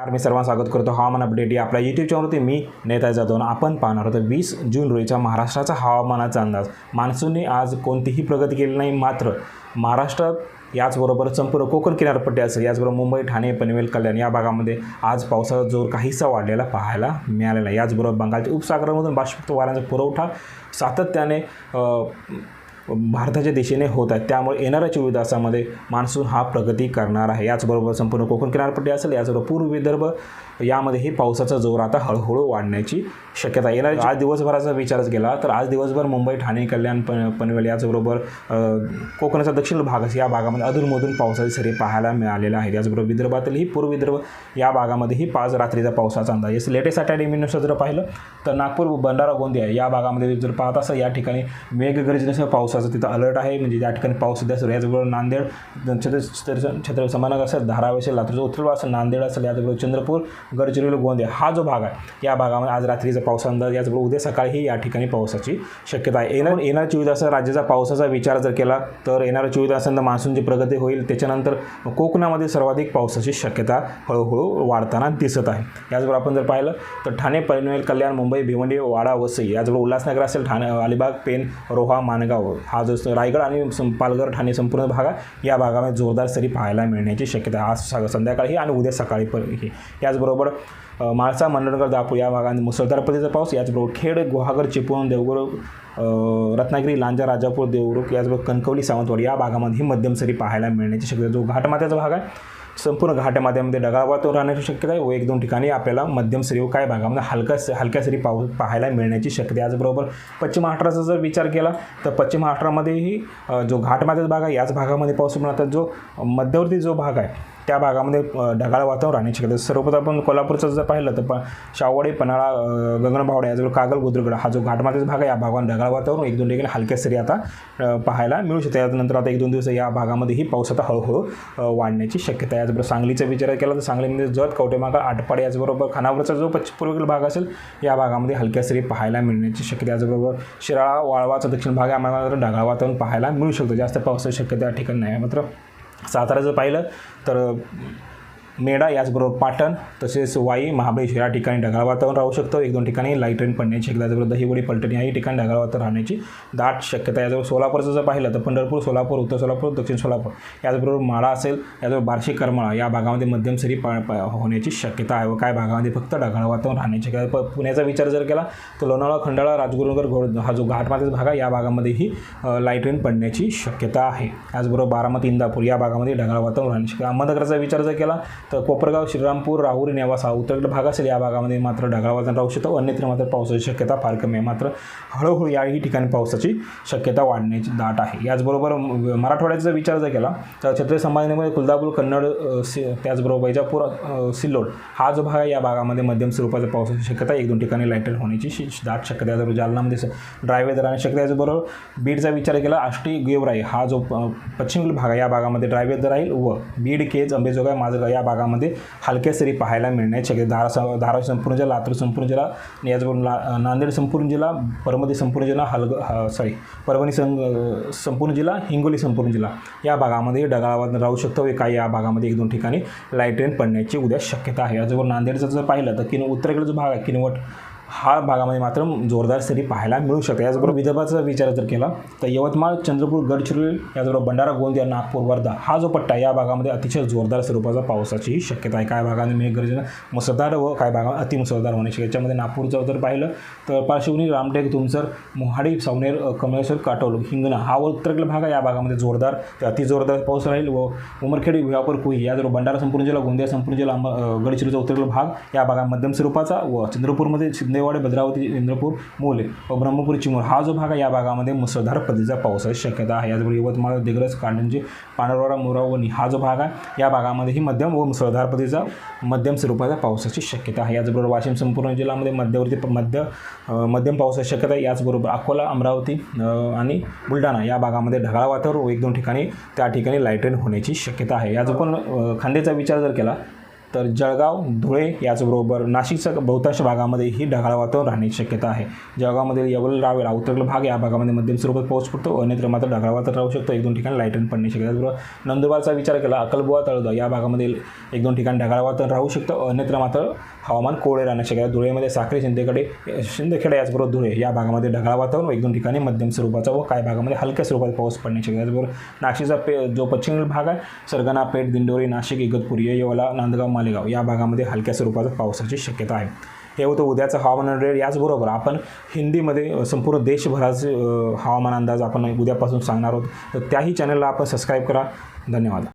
नमस्कार मी सर्वांना स्वागत करतो हवामान अपडेट या आपल्या यूट्यूब चॅनलवरती मी नेता जातो आणि आपण पाहणार होतो वीस जून रोजीच्या महाराष्ट्राचा हवामानाचा अंदाज. मान्सूनने आज कोणतीही प्रगती केली नाही मात्र महाराष्ट्रात याचबरोबर संपूर्ण कोकण किनारपट्टी असेल याचबरोबर मुंबई ठाणे पनवेल कल्याण या भागामध्ये आज पावसाचा जोर काहीसा वाढलेला पाहायला मिळालेला आहे. याचबरोबर बंगालच्या उपसागरामधून बाष्पयुक्त वाऱ्यांचा पुरवठा सातत्याने भारताच्या दिशेने होत आहेत. त्यामुळे येणाऱ्या चोवीस तासामध्ये मान्सून हा प्रगती करणार आहे. याचबरोबर संपूर्ण कोकण किनारपट्टी असेल याचबरोबर पूर्व विदर्भ यामध्येही पावसाचा जोर आता हळूहळू वाढण्याची शक्यता येणार आज दिवसभराचा विचारच गेला तर आज दिवसभर मुंबई ठाणे कल्याण पन पनवेल याचबरोबर कोकणाचा दक्षिण भाग असेल या भागामध्ये अधूनमधून पावसाची सरी पाहायला मिळालेल्या आहेत. याचबरोबर विदर्भातीलही पूर्व विदर्भ या भागामध्येही पाच रात्रीचा पावसाचा अंदाज आहे. लेटेस्ट अकॅडमीनुसार जर पाहिलं तर नागपूर भंडारा गोंदिया या भागामध्ये जर पाहत असं या ठिकाणी मेघगर्जनेसह पावसाचा तिथं अलर्ट आहे. म्हणजे या ठिकाणी पाऊस सध्या सुरू याचबरोबर नांदेड छत्र छत्र समानक समानगर असेल धारावी असेल लातूरचं उत्तरवा असेल नांदेड असेल याचबरोबर चंद्रपूर गडचिरोली गोंदिया हा जो भाग आहे या भागामध्ये आज रात्रीचा पाऊस अंदाज याचबरोबर उद्या सकाळीही या ठिकाणी पावसाची शक्यता आहे. येणार येणार चोवीस तासात राज्याचा पावसाचा विचार जर केला तर येणाऱ्या चोवीस तासांत मान्सूनची प्रगती होईल. त्याच्यानंतर कोकणामध्ये सर्वाधिक पावसाची शक्यता हळूहळू वाढताना दिसत आहे. याचबरोबर आपण जर पाहिलं तर ठाणे पनवेल कल्याण मुंबई भिवंडी वाडा वसई याचबरोबर उल्हासनगर असेल ठाणे अलिबाग पेन रोहा माणगाव हा जो रायगड आणि सं- पालघर ठाणे संपूर्ण भाग आहे या भागामध्ये जोरदार सरी पाहायला मिळण्याची शक्यता आज स- संध्याकाळी आणि उद्या सकाळी पण याचबरोबर माळसा मंडणगड दापूर या भागात मुसळधार पद्धतीचा पाऊस याचबरोबर खेड गुहागर चिपळूण देवगड रत्नागिरी लांजा राजापूर देवरुख याचबरोबर कणकवली सावंतवाडी या भागामध्ये ही मध्यम सरी पाहायला मिळण्याची शक्यता जो घाटमाथ्याचा भाग आहे संपूर्ण घाटमाथ्यामध्ये ढगाळ वातावरण राहण्याची शक्यता आहे. व एक दोन ठिकाणी आपल्याला मध्यम सरी व काय भागामध्ये हलका हलक्या सरी पाऊस पाहायला मिळण्याची शक्यता आहे. याचबरोबर पश्चिम महाराष्ट्राचा जर विचार केला तर पश्चिम महाराष्ट्रामध्येही जो घाटमाथ्याचा भाग आहे याच भागामध्ये पाऊस मिळतात जो मध्यवर्ती जो भाग आहे त्या भागामध्ये ढगाळ वातावरण राहण्याची शक्यता सर्वप्रथम आपण कोल्हापूरचं जर पाहिलं तर प शावडी पन्हाळा अ, गगनबावडा याजवळ कागल गुजरगड हा जो घाटमाथ्याचा भाग आहे या भागात ढगाळ वातावरण एक दोन ठिकाणी हलक्या सरी आता पाहायला मिळू शकते त्यानंतर आता एक दोन दिवस या भागामध्येही पाऊस आता हळूहळू वाढण्याची शक्यता आहे. याचबरोबर सांगलीचा विचार केला तर सांगलीमध्ये म्हणजे जत कवटेमागा आटपाडी याचबरोबर खानावरचा जो पश्चिम भाग असेल या भागामध्ये हलक्या सरी पाहायला मिळण्याची शक्यता आहे. याचबरोबर शिराळा वाळवाचा दक्षिण भाग आहे. आम्हाला ढगाळ वातावरण पाहायला मिळू शकतं. जास्त पावसाची शक्यता या ठिकाणी नाही आहे मात्र. साताऱ्याचं जर पाहिलं तर मेडा याचबरोबर पाटण तसेच वाई महाबळेश्वर या ठिकाणी ढगाळ वातावरण राहू शकतं. एक दोन ठिकाणी लाइट रेन पडण्याची शक्यता आहे. दहीवडी पलटणी याही ठिकाणी ढगाळ वातावरण राहण्याची दाट शक्यता याजवळ याचबरोबर सोलापूरचं जर पाहिलं तर पंढरपूर सोलापूर उत्तर सोलापूर दक्षिण सोलापूर याचबरोबर माळा असेल याचबरोबर बार्शी करमाळा या भागामध्ये मध्यम सरी पा होण्याची शक्यता आहे व काय भागामध्ये फक्त ढगाळ वातावरण राहण्याची शक्यता प- पुण्याचा विचार जर केला तर लोणावळा खंडाळा राजगुरुनगर घोड हा जो घाटमाथ्याचा भाग आहे या भागामध्येही लाइट रेन पडण्याची शक्यता आहे. याचबरोबर बारामती इंदापूर या भागामध्ये ढगाळ वातावरण राहण्याची अहमदनगरचा विचार जर केला तर कोपरगाव श्रीरामपूर राहुरी नेवासा हा उत्तरेकडे भाग असेल या भागामध्ये मात्र ढगाळ वातावरण राहू शकतं. अन्यत्र मात्र पावसाची शक्यता फार कमी आहे. मात्र हळूहळू याही ठिकाणी पावसाची शक्यता वाढण्याची दाट आहे. याचबरोबर मराठवाड्याचा विचार जर केला तर छत्रपती संभाजीनगरमध्ये कुलदापूर कन्नड सि त्याचबरोबर वैजापूर सिल्लोड हा जो भाग आहे या भागामध्ये मध्यम स्वरूपाचा पावसाची शक्यता एक दोन ठिकाणी लाईटेड होण्याची दाट शक्यता आहे. जालनामध्ये ड्रायवे दराने शक्यता याचबरोबर बीडचा विचार केला आष्टी गेवराई हा जो पश्चिम भाग आहे या भागामध्ये ड्रायवे राहील व बीड केज अंबेजोगाई माजलगाव या भागात भागामध्ये हलक्या सरी पाहायला मिळण्याची शक्यता धारा धाराशिव संपूर्ण जिल्हा लातूर संपूर्ण जिल्हा आणि याचबरोबर ला नांदेड संपूर्ण जिल्हा परमती संपूर्ण जिल्हा हलग सॉरी परभणी सं संपूर्ण जिल्हा हिंगोली संपूर्ण जिल्हा. या भागामध्ये ढगाळावर राहू शकतो. एका काही या भागामध्ये एक दोन ठिकाणी लाइट रेन पडण्याची उद्या शक्यता आहे. याचबरोबर नांदेडचं जर पाहिलं तर किन उत्तरेकडे जो भाग आहे. किनवट हा भागामध्ये मात्र जोरदार सरी पाहायला मिळू शकते याचबरोबर विदर्भाचा विचार जर केला तर यवतमाळ चंद्रपूर गडचिरोली याचबरोबर भंडारा गोंदिया नागपूर वर्धा हा जो पट्टा या भागामध्ये अतिशय जोरदार स्वरूपाचा पावसाचीही शक्यता आहे. काय भागामध्ये मेघगर्जना मुसळधार व काय भागात अतिमुसळधार होण्याची याच्यामध्ये नागपूरचं जर पाहिलं तर पार्श्वभूमी रामटेक तुमसर मोहाडी सावनेर कमळेश्वर काटोल हिंगणा हा व उत्तरेकडील भाग आहे. या भागामध्ये जोरदार ते अति जोरदार पाऊस राहील व उमरखेड विहापूर कुई याचबरोबर भंडारा संपूर्ण जिल्हा गोंदिया संपूर्ण जिल्हा गडचिरोलीचा उत्तरेकडील भाग या भागात मध्यम स्वरूपाचा व चंद्रपूरमध्ये शिंदेवाडी भद्रावती इंद्रपूर मोले व ब्रह्मपूर चिमूर हा जो भाग आहे या भागामध्ये मुसळधार पद्धतीचा पावसाची शक्यता आहे. याचबरोबर यवतमाळ दिग्रज कांडंजी पांढरवाडा मोरावणी हा जो भाग आहे या भागामध्येही मध्यम व मुसळधार पद्धतीचा मध्यम स्वरूपाच्या पावसाची शक्यता आहे. याचबरोबर वाशिम संपूर्ण जिल्ह्यामध्ये मध्यवर्ती मध्य मध्यम पावसाची शक्यता आहे. याचबरोबर अकोला अमरावती आणि बुलढाणा या भागामध्ये ढगाळ वातावरण व एक दोन ठिकाणी त्या ठिकाणी लाइट रेन होण्याची शक्यता आहे. याच पण खांदेचा विचार जर केला तर जळगाव धुळे याचबरोबर नाशिकच्या बहुतांश भागामध्ये ही ढगाळ वातावरण राहण्याची शक्यता आहे. जळगावमधील यवल रावेला उत्तरेकडील भाग या भागामध्ये मध्यम स्वरूपात पाऊस पडतो. अन्यत्र मात्र ढगाळ वातावरण राहू शकतो. एक दोन ठिकाणी लायटन पडण्याची शक्यता त्याचबरोबर नंदुरबारचा विचार केला अकलबुवा तळोदा या भागामध्ये एक दोन ठिकाणी ढगाळ वातावरण राहू शकतं. अन्यत्र मात्र हवामान कोरडे राहण्याची शक्यता धुळेमध्ये साखरे शिंदेकडे शिंदखेडा याचबरोबर धुळे या भागामध्ये ढगाळ वातावरण एक दोन ठिकाणी मध्यम स्वरूपाचा व काही भागामध्ये हलक्या स्वरूपात पाऊस पडण्याची शक्यता त्याचबरोबर नाशिकचा पे जो पश्चिम भाग आहे सरगना पेठ दिंडोरी नाशिक इगतपुरी येवला नांदगाव मालेगाव या भागामध्ये हलक्या स्वरूपाचा पावसाची शक्यता आहे. हे होतं उद्याचं हवामान रेड. याचबरोबर आपण हिंदीमध्ये संपूर्ण देशभराचे हवामान अंदाज आपण उद्यापासून सांगणार आहोत. तर त्याही चॅनलला आपण सबस्क्राईब करा. धन्यवाद.